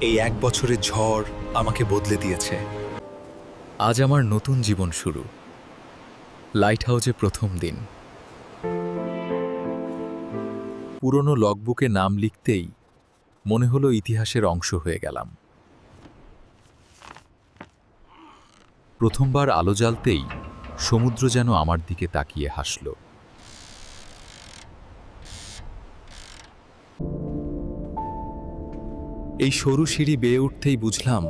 এই এক বছরের ঝড় আমাকে বদলে দিয়েছে। আজ আমার নতুন জীবন শুরু। লাইট হাউজে প্রথম দিন। পুরনো লগবুকে নাম লিখতেই মনে হলো ইতিহাসের অংশ হয়ে গেলাম। প্রথমবার আলো জ্বালতেই সমুদ্র যেন আমার দিকে তাকিয়ে হাসল। এই সরু সিঁড়ি বেয়ে উঠতেই বুঝলাম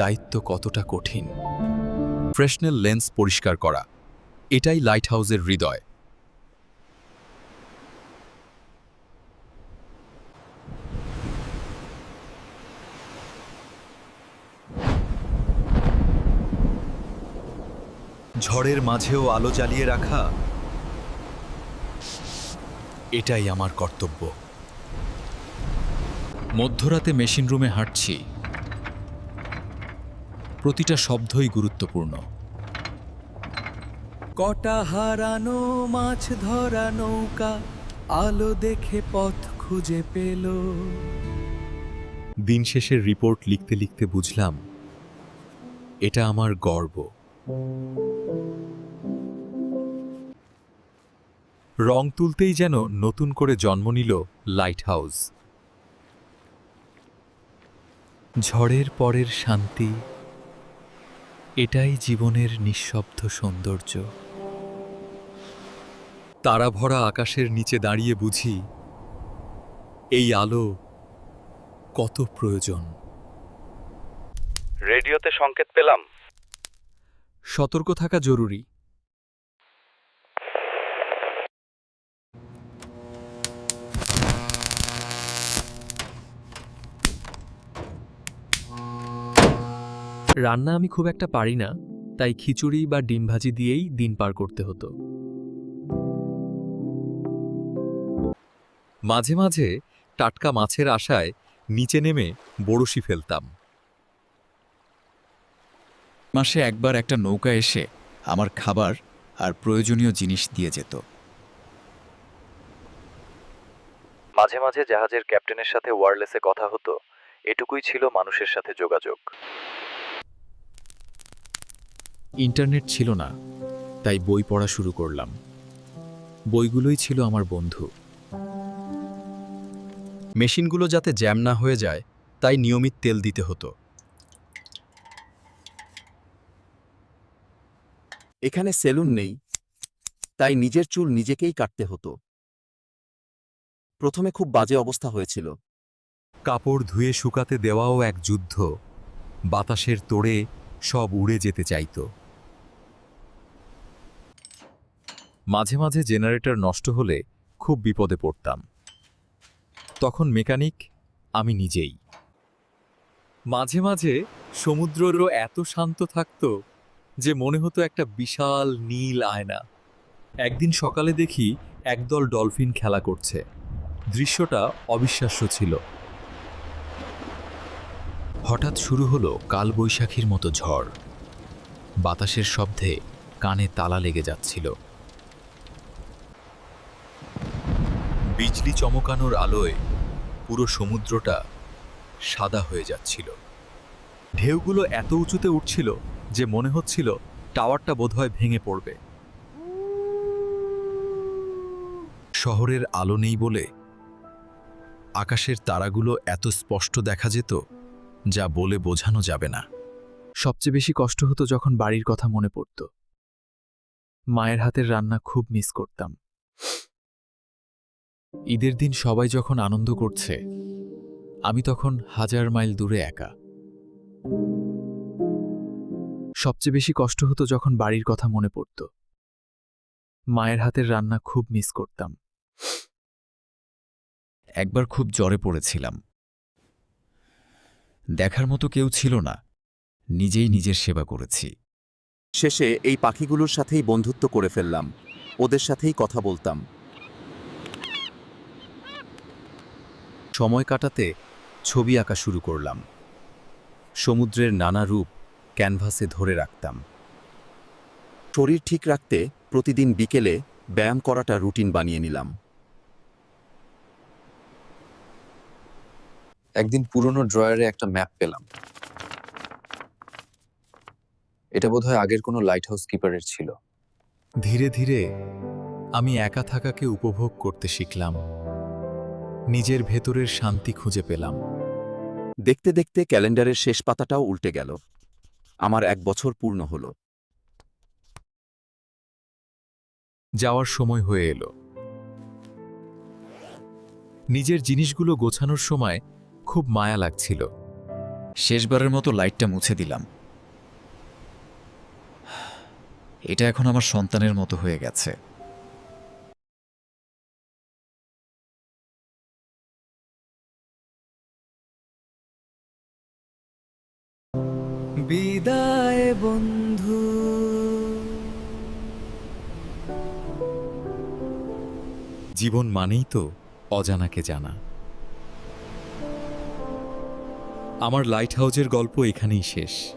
দায়িত্ব কতটা কঠিন। ফ্রেশনেল লেন্স পরিষ্কার করা, এটাই লাইট হাউসের হৃদয়। ঝড়ের মাঝেও আলো জ্বালিয়ে রাখা, এটাই আমার কর্তব্য। মধ্যরাতে মেশিন রুমে হাঁটছি। প্রতিটা শব্দই গুরুত্বপূর্ণ। কটা হারানো মাছ ধরা নৌকা আলো দেখে পথ খুঁজে পেল। দিন শেষের রিপোর্ট লিখতে লিখতে বুঝলাম এটা আমার গর্ব। রং তুলতেই যেন নতুন করে জন্ম নিল লাইট হাউস ঝড়ের পরের শান্তি এটাই জীবনের নিঃশব্দ সৌন্দর্য। তারা ভরা আকাশের নিচে দাঁড়িয়ে বুঝি এই আলো কত প্রয়োজন। রেডিওতে সংকেত পেলাম। সতর্ক থাকা জরুরি। রান্না আমি খুব একটা পারি না তাই খিচুড়ি বা ডিম ভাজি দিয়েই দিন পার করতে হতো। মাঝে মাঝে টাটকা মাছের আশায় নিচে নেমে বড়শি ফেলতাম। মাসে একবার একটা নৌকা এসে আমার খাবার আর প্রয়োজনীয় জিনিস দিয়ে যেত। মাঝে মাঝে জাহাজের ক্যাপ্টেনের সাথে ওয়ারলেসে কথা হতো এটুকুই ছিল মানুষের সাথে যোগাযোগ। ইন্টারনেট ছিল না, তাই বই পড়া শুরু করলাম। বইগুলোই ছিল আমার বন্ধু। মেশিনগুলো যাতে জ্যাম না হয়ে যায়, তাই নিয়মিত তেল দিতে হতো। এখানে সেলুন নেই, তাই নিজের চুল নিজেকেই কাটতে হতো। প্রথমে খুব বাজে অবস্থা হয়েছিল। কাপড় ধুয়ে শুকাতে দেওয়াও এক যুদ্ধ, বাতাসের তোড়ে সব উড়ে যেতে চাইত। মাঝে মাঝে জেনারেটর নষ্ট হলে খুব বিপদে পড়তাম। তখন মেকানিক, আমি নিজেই। মাঝে মাঝে সমুদ্ররও এত শান্ত থাকত যে মনে হতো একটা বিশাল নীল আয়না। একদিন সকালে দেখি একদল ডলফিন খেলা করছে। দৃশ্যটা অবিশ্বাস্য ছিল। হঠাৎ শুরু হলো কালবৈশাখীর মতো ঝড়। বাতাসের শব্দে কানে তালা লেগে যাচ্ছিল। বিজলি চমকানোর আলোয় পুরো সমুদ্রটা সাদা হয়ে যাচ্ছিল। ঢেউগুলো এত উঁচুতে উঠছিল যে মনে হচ্ছিল টাওয়ারটা বোধহয় ভেঙে পড়বে। শহরের আলো নেই বলে আকাশের তারাগুলো এত স্পষ্ট দেখা যেত যা বলে বোঝানো যাবে না। সবচেয়ে বেশি কষ্ট হতো যখন বাড়ির কথা মনে পড়ত। মায়ের হাতের রান্না খুব মিস করতাম। ঈদের দিন সবাই যখন আনন্দ করছে, আমি তখন হাজার মাইল দূরে একা। সবচেয়ে বেশি কষ্ট হতো যখন বাড়ির কথা মনে পড়ত। মায়ের হাতের রান্না খুব মিস করতাম। একবার খুব জ্বরে পড়েছিলাম। দেখার মতো কেউ ছিল না, নিজেই নিজের সেবা করেছি। শেষে এই পাখিগুলোর সাথেই বন্ধুত্ব করে ফেললাম, ওদের সাথেই কথা বলতাম। সময় কাটাতে ছবি আঁকা শুরু করলাম। সমুদ্রের নানা রূপ ক্যানভাসে ধরে রাখতাম। শরীর ঠিক রাখতে প্রতিদিন বিকেলে ব্যায়াম করাটা রুটিন বানিয়ে নিলাম। একদিন পুরনো ড্রয়ারে একটা ম্যাপ পেলাম। এটা বোধহয় আগের কোনো লাইট হাউস কিপারের ছিল। ধীরে ধীরে আমি একা থাকাকে উপভোগ করতে শিখলাম। নিজের ভেতরের শান্তি খুঁজে পেলাম। দেখতে দেখতে ক্যালেন্ডারের শেষ পাতাটাও উল্টে গেল। আমার এক বছর পূর্ণ হলো। যাওয়ার সময় হয়ে এলো। নিজের জিনিসগুলো গোছানোর সময় খুব মায়া লাগছিল। শেষবারের মতো লাইটটা মুছে দিলাম। এটা এখন আমার সন্তানের মতো হয়ে গেছে। বিদায় বন্ধু। জীবন মানেই তো অজানাকে জানা। আমার লাইট হাউজের গল্প এখানেই শেষ।